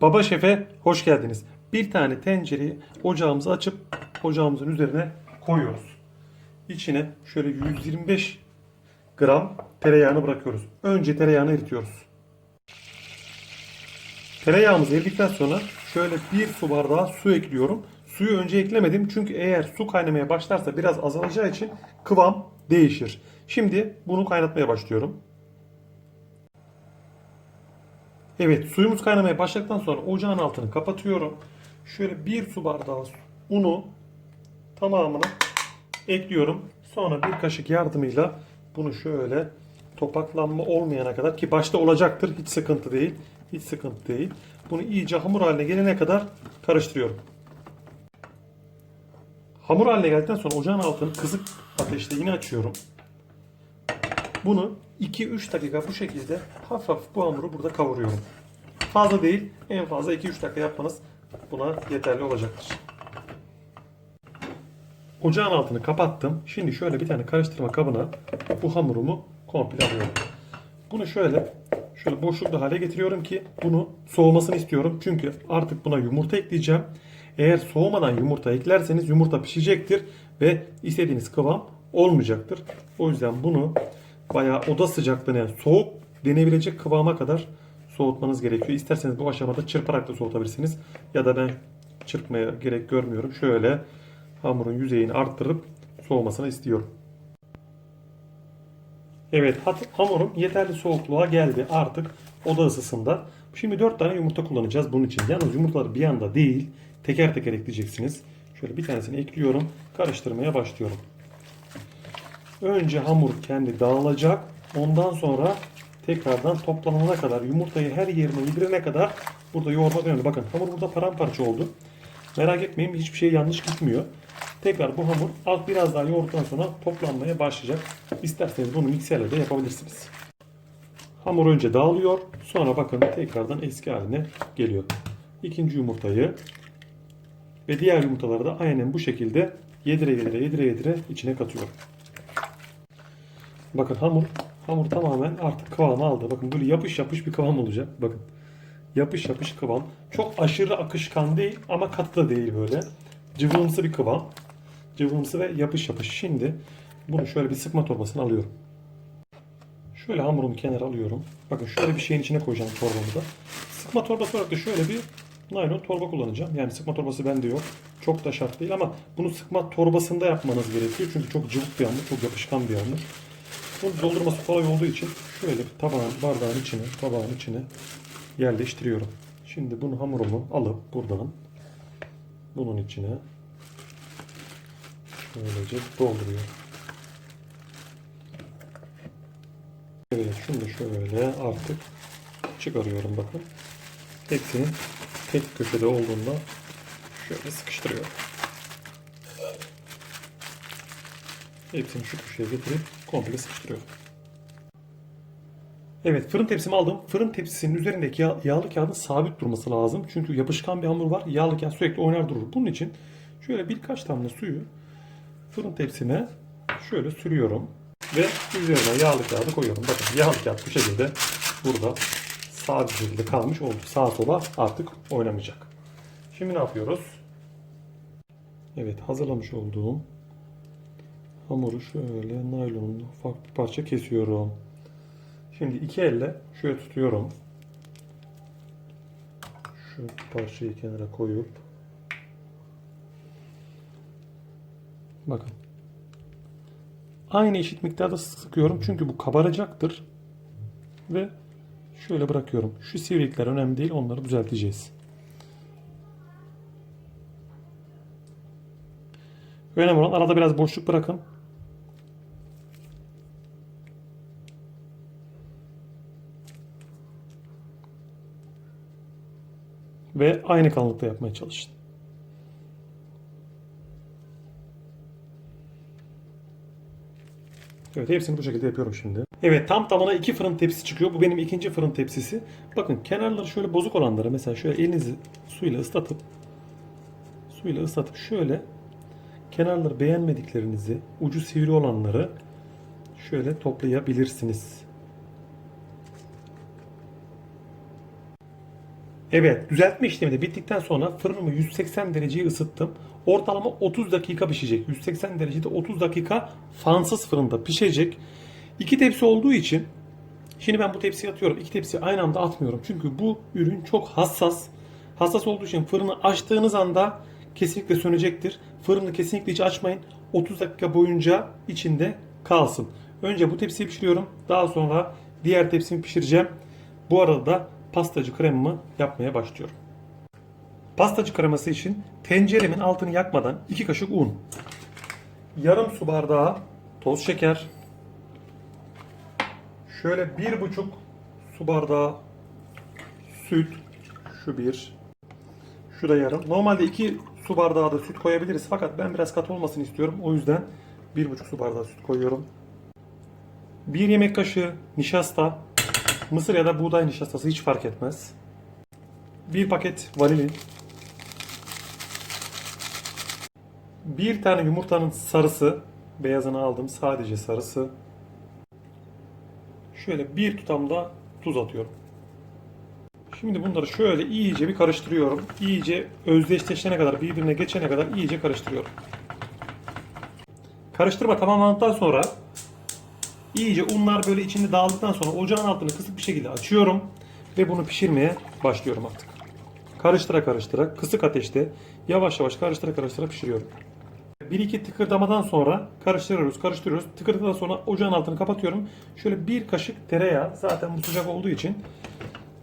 Baba Şef'e hoş geldiniz. Bir tane tencereyi ocağımızı açıp ocağımızın üzerine koyuyoruz. İçine şöyle 125 gram tereyağını bırakıyoruz. Önce tereyağını eritiyoruz. Tereyağımız eridikten sonra şöyle bir su bardağı su ekliyorum. Suyu önce eklemedim çünkü eğer su kaynamaya başlarsa biraz azalacağı için kıvam değişir. Şimdi bunu kaynatmaya başlıyorum. Evet suyumuz kaynamaya başladıktan sonra ocağın altını kapatıyorum. Şöyle bir su bardağı unu tamamını ekliyorum. Sonra bir kaşık yardımıyla bunu şöyle topaklanma olmayana kadar ki başta olacaktır hiç sıkıntı değil. Hiç sıkıntı değil. Bunu iyice hamur haline gelene kadar karıştırıyorum. Hamur haline geldikten sonra ocağın altını kısık ateşte yine açıyorum. Bunu 2-3 dakika bu şekilde hafif hafif bu hamuru burada kavuruyorum. Fazla değil, en fazla 2-3 dakika yapmanız buna yeterli olacaktır. Ocağın altını kapattım. Şimdi şöyle bir tane karıştırma kabına bu hamurumu komple alıyorum. Bunu şöyle şöyle boşluklu hale getiriyorum ki bunu soğumasını istiyorum. Çünkü artık buna yumurta ekleyeceğim. Eğer soğumadan yumurta eklerseniz yumurta pişecektir ve istediğiniz kıvam olmayacaktır. O yüzden bunu bayağı oda sıcaklığına yani soğuk denebilecek kıvama kadar soğutmanız gerekiyor. İsterseniz bu aşamada çırparak da soğutabilirsiniz. Ya da ben çırpmaya gerek görmüyorum. Şöyle hamurun yüzeyini arttırıp soğumasını istiyorum. Evet hamurum yeterli soğukluğa geldi artık oda ısısında. Şimdi 4 tane yumurta kullanacağız bunun için. Yalnız yumurtaları bir anda değil teker teker ekleyeceksiniz. Şöyle bir tanesini ekliyorum. Karıştırmaya başlıyorum. Önce hamur kendi dağılacak. Ondan sonra tekrardan toplanana kadar yumurtayı her yerine yedirene kadar burada yoğurmak önemli. Bakın hamur burada paramparça oldu. Merak etmeyin hiçbir şey yanlış gitmiyor. Tekrar bu hamur alt biraz daha yoğurduktan sonra toplanmaya başlayacak. İsterseniz bunu mikserle de yapabilirsiniz. Hamur önce dağılıyor. Sonra bakın tekrardan eski haline geliyor. İkinci yumurtayı ve diğer yumurtaları da aynen bu şekilde yedire yedire yedire yedire içine katıyorum. Bakın hamur hamur tamamen artık kıvamı aldı. Bakın böyle yapış yapış bir kıvam olacak. Bakın. Yapış yapış kıvam. Çok aşırı akışkan değil ama katı da değil böyle. Cıvımsı bir kıvam. Cıvımsı ve yapış yapış. Şimdi bunu şöyle bir sıkma torbasına alıyorum. Şöyle hamurumu kenara alıyorum. Bakın şöyle bir şeyin içine koyacağım torbamı da. Sıkma torbası olarak da şöyle bir naylon torba kullanacağım. Yani sıkma torbası bende yok. Çok da şart değil ama bunu sıkma torbasında yapmanız gerekiyor. Çünkü çok cıvık bir hamur, çok yapışkan bir hamur. Bunu doldurması kolay olduğu için şöyle tabağın, bardağın içine, tabağın içine yerleştiriyorum. Şimdi bunu hamurumu alıp buradan bunun içine şöylece dolduruyorum. Evet da şöyle artık çıkarıyorum bakın. Hepsinin tek köşede olduğunda şöyle sıkıştırıyorum. Hepsini şu köşeye getirip komple sıkıştırıyorum. Evet fırın tepsimi aldım. Fırın tepsisinin üzerindeki yağ- yağlı kağıdın sabit durması lazım. Çünkü yapışkan bir hamur var. Yağlı kağıt sürekli oynar durur. Bunun için şöyle birkaç damla suyu fırın tepsime şöyle sürüyorum. Ve üzerine yağlı kağıdı koyuyorum. Bakın yağlı kağıt bu şekilde burada sabit şekilde kalmış oldu. Sağa sola artık oynamayacak. Şimdi ne yapıyoruz? Evet hazırlamış olduğum hamuru şöyle naylonun ufak bir parça kesiyorum. Şimdi iki elle şöyle tutuyorum. Şu parçayı kenara koyup bakın aynı eşit miktarda sıkıyorum çünkü bu kabaracaktır ve şöyle bırakıyorum. Şu sivrilikler önemli değil onları düzelteceğiz. Önemli olan arada biraz boşluk bırakın. Ve aynı kalınlıkta yapmaya çalışın. Evet hepsini bu şekilde yapıyorum şimdi. Evet tam tamına iki fırın tepsisi çıkıyor. Bu benim ikinci fırın tepsisi. Bakın kenarları şöyle bozuk olanları mesela şöyle elinizi suyla ıslatıp suyla ıslatıp şöyle kenarları beğenmediklerinizi, ucu sivri olanları şöyle toplayabilirsiniz. Evet, düzeltme işlemi de bittikten sonra fırınımı 180 dereceye ısıttım. Ortalama 30 dakika pişecek. 180 derecede 30 dakika fansız fırında pişecek. İki tepsi olduğu için şimdi ben bu tepsiye atıyorum. İki tepsi aynı anda atmıyorum. Çünkü bu ürün çok hassas. Hassas olduğu için fırını açtığınız anda kesinlikle sönecektir. Fırını kesinlikle hiç açmayın. 30 dakika boyunca içinde kalsın. Önce bu tepsiyi pişiriyorum. Daha sonra diğer tepsimi pişireceğim. Bu arada da pastacı kremamı yapmaya başlıyorum. Pastacı kreması için tenceremin altını yakmadan 2 kaşık un, yarım su bardağı toz şeker, şöyle 1,5 su bardağı süt, şu bir, şu da yarım. Normalde 2 su bardağı da süt koyabiliriz fakat ben biraz katı olmasını istiyorum. O yüzden 1,5 su bardağı süt koyuyorum. 1 yemek kaşığı nişasta, mısır ya da buğday nişastası hiç fark etmez. 1 paket vanilin. 1 tane yumurtanın sarısı, beyazını aldım sadece sarısı. Şöyle bir tutam da tuz atıyorum. Şimdi bunları şöyle iyice bir karıştırıyorum. İyice özdeşleşene kadar, birbirine geçene kadar iyice karıştırıyorum. Karıştırma tamamlandıktan sonra iyice unlar böyle içinde dağıldıktan sonra ocağın altını kısık bir şekilde açıyorum ve bunu pişirmeye başlıyorum artık. Karıştıra karıştıra kısık ateşte yavaş yavaş karıştıra karıştıra pişiriyorum. Bir iki tıkırdamadan sonra karıştırıyoruz, karıştırıyoruz. Tıkırdadan sonra ocağın altını kapatıyorum. Şöyle bir kaşık tereyağı, zaten bu sıcak olduğu için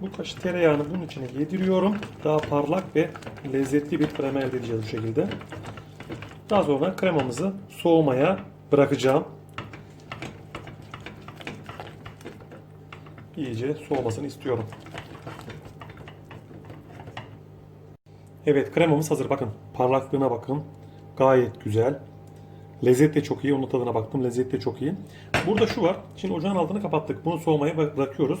bu kaşık tereyağını bunun içine yediriyorum. Daha parlak ve lezzetli bir krema elde edeceğiz bu şekilde. Daha sonra kremamızı soğumaya bırakacağım. İyice soğumasını istiyorum. Evet kremamız hazır. Bakın parlaklığına bakın. Gayet güzel. Lezzet de çok iyi. Onun tadına baktım. Lezzet de çok iyi. Burada şu var. Şimdi ocağın altını kapattık. Bunu soğumaya bırak- bırakıyoruz.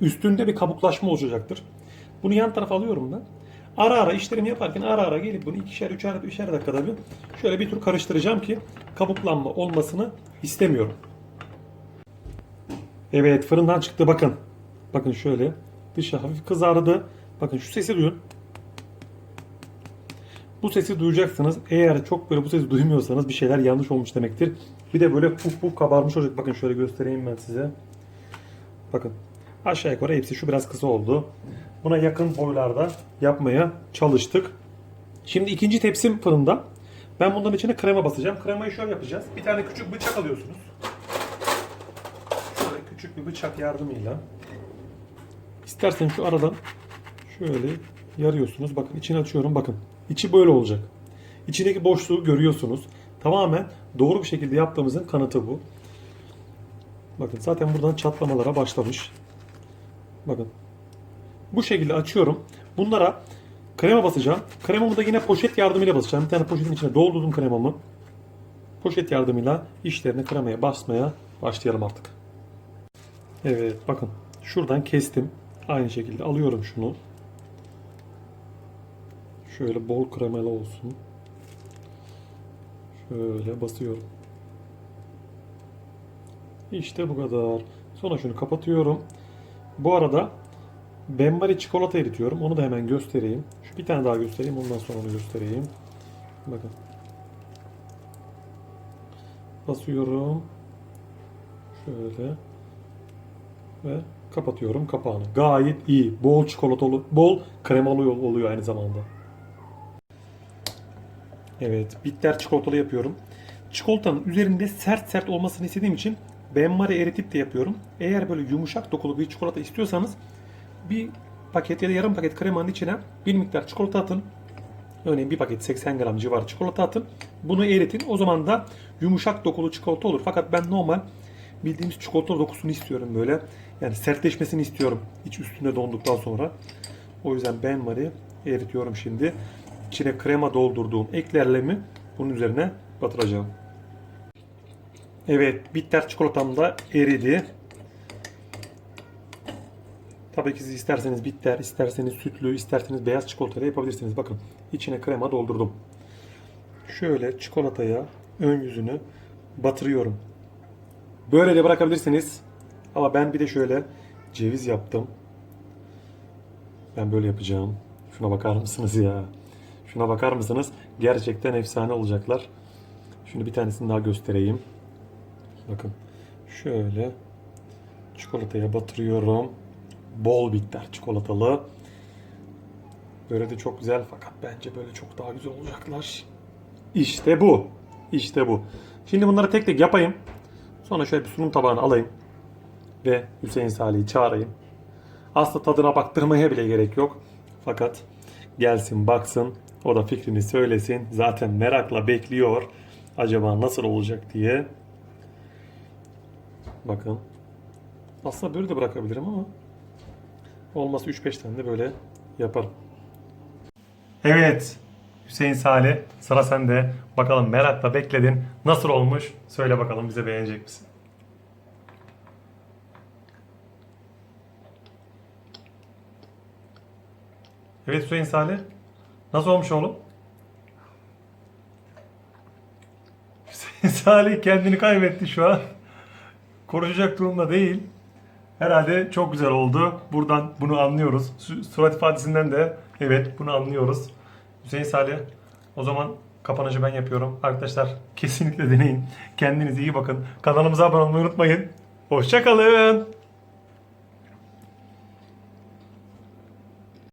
Üstünde bir kabuklaşma oluşacaktır. Bunu yan tarafa alıyorum ben. Ara ara işlerimi yaparken ara ara gelip bunu ikişer, üçer, üçer dakikada bir şöyle bir tur karıştıracağım ki kabuklanma olmasını istemiyorum. Evet fırından çıktı bakın. Bakın şöyle dışı hafif kızardı. Bakın şu sesi duyun. Bu sesi duyacaksınız. Eğer çok böyle bu sesi duymuyorsanız bir şeyler yanlış olmuş demektir. Bir de böyle puf puf kabarmış olacak. Bakın şöyle göstereyim ben size. Bakın aşağı yukarı hepsi şu biraz kısa oldu. Buna yakın boylarda yapmaya çalıştık. Şimdi ikinci tepsim fırında. Ben bunların içine krema basacağım. Kremayı şöyle yapacağız. Bir tane küçük bıçak alıyorsunuz. Küçük bir bıçak yardımıyla. İstersen şu aradan şöyle yarıyorsunuz. Bakın içini açıyorum. Bakın içi böyle olacak. İçindeki boşluğu görüyorsunuz. Tamamen doğru bir şekilde yaptığımızın kanıtı bu. Bakın zaten buradan çatlamalara başlamış. Bakın. Bu şekilde açıyorum. Bunlara krema basacağım. Kremamı da yine poşet yardımıyla basacağım. Bir tane poşetin içine doldurdum kremamı. Poşet yardımıyla işlerini kremaya basmaya başlayalım artık. Evet bakın. Şuradan kestim. Aynı şekilde alıyorum şunu. Şöyle bol kremalı olsun. Şöyle basıyorum. İşte bu kadar. Sonra şunu kapatıyorum. Bu arada benmari çikolata eritiyorum. Onu da hemen göstereyim. Şu bir tane daha göstereyim. Ondan sonra onu göstereyim. Bakın. Basıyorum. Şöyle. Ve kapatıyorum kapağını. Gayet iyi. Bol çikolatalı, bol kremalı oluyor aynı zamanda. Evet, bitter çikolatalı yapıyorum. Çikolatanın üzerinde sert sert olmasını istediğim için benmari eritip de yapıyorum. Eğer böyle yumuşak dokulu bir çikolata istiyorsanız bir paket ya da yarım paket kremanın içine bir miktar çikolata atın. Örneğin bir paket 80 gram civarı çikolata atın. Bunu eritin. O zaman da yumuşak dokulu çikolata olur. Fakat ben normal bildiğimiz çikolata dokusunu istiyorum böyle. Yani sertleşmesini istiyorum iç üstüne donduktan sonra. O yüzden benmari eritiyorum şimdi. İçine krema doldurduğum eklerlemi bunun üzerine batıracağım. Evet, bitter çikolatam da eridi. Tabii ki siz isterseniz bitter, isterseniz sütlü, isterseniz beyaz çikolatayla yapabilirsiniz. Bakın, içine krema doldurdum. Şöyle çikolataya ön yüzünü batırıyorum. Böyle de bırakabilirsiniz. Ama ben bir de şöyle ceviz yaptım. Ben böyle yapacağım. Şuna bakar mısınız ya? Şuna bakar mısınız? Gerçekten efsane olacaklar. Şimdi bir tanesini daha göstereyim. Bakın. Şöyle çikolataya batırıyorum. Bol bitter çikolatalı. Böyle de çok güzel fakat bence böyle çok daha güzel olacaklar. İşte bu. İşte bu. Şimdi bunları tek tek yapayım. Sonra şöyle bir sunum tabağına alayım. Ve Hüseyin Salih'i çağırayım. Aslında tadına baktırmaya bile gerek yok. Fakat gelsin baksın. O da fikrini söylesin. Zaten merakla bekliyor. Acaba nasıl olacak diye. Bakın. Aslında böyle de bırakabilirim ama olmazsa 3-5 tane de böyle yaparım. Evet. Hüseyin Salih sıra sende. Bakalım merakla bekledin. Nasıl olmuş? Söyle bakalım bize beğenecek misin? Evet Hüseyin Salih. Nasıl olmuş oğlum? Hüseyin Salih kendini kaybetti şu an. Konuşacak durumda değil. Herhalde çok güzel oldu. Buradan bunu anlıyoruz. Su- Surat ifadesinden de evet bunu anlıyoruz. Hüseyin Salih o zaman kapanışı ben yapıyorum. Arkadaşlar kesinlikle deneyin. Kendinize iyi bakın. Kanalımıza abone olmayı unutmayın. Hoşçakalın.